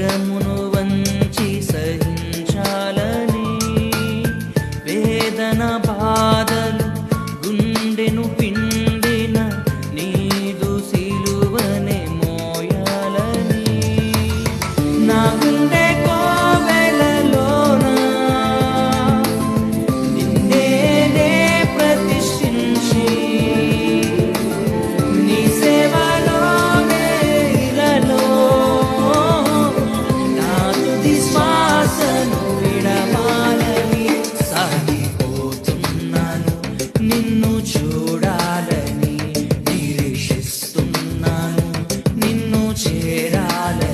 శరీరమును వంచి సహించాలని వేదన നിന്നു ചൂടാല.